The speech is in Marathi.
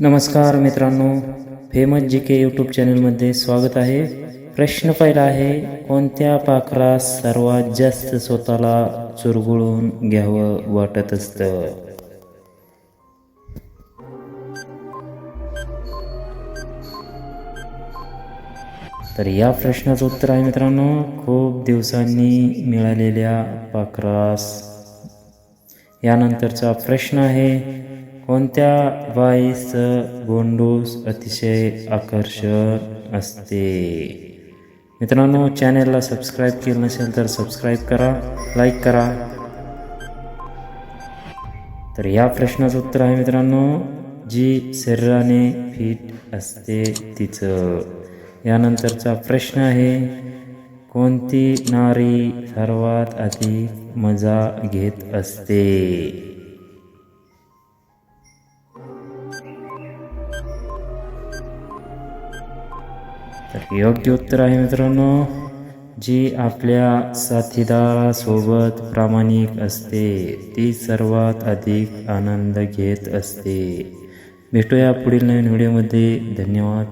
नमस्कार मित्रांनो फेमस जी के यूट्यूब चॅनलमध्ये स्वागत आहे. प्रश्न पहिला आहे कोणत्या पाखरास सर्वात जास्त स्वतःला चुरगुळून घ्यावं वाटत असतं? तर या प्रश्नाचं उत्तर आहे मित्रांनो खूप दिवसांनी मिळालेल्या पाखरास. यानंतरचा प्रश्न आहे कोणत्या बाईचं गोंडूस अतिशय आकर्षण असते? मित्रांनो चॅनेलला सबस्क्राईब केलं नसेल तर सबस्क्राईब करा लाईक करा. तर या प्रश्नाचं उत्तर आहे मित्रांनो जी शरीराने फिट असते तिचं. यानंतरचा प्रश्न आहे कोणती नारी सर्वात अधिक मजा घेत असते? तर योग्य उत्तर आहे मित्रांनो जी आपल्या साथीदारासोबत प्रामाणिक असते ती सर्वात अधिक आनंद घेत असते. भेटूया पुढील नवीन व्हिडिओमध्ये. धन्यवाद.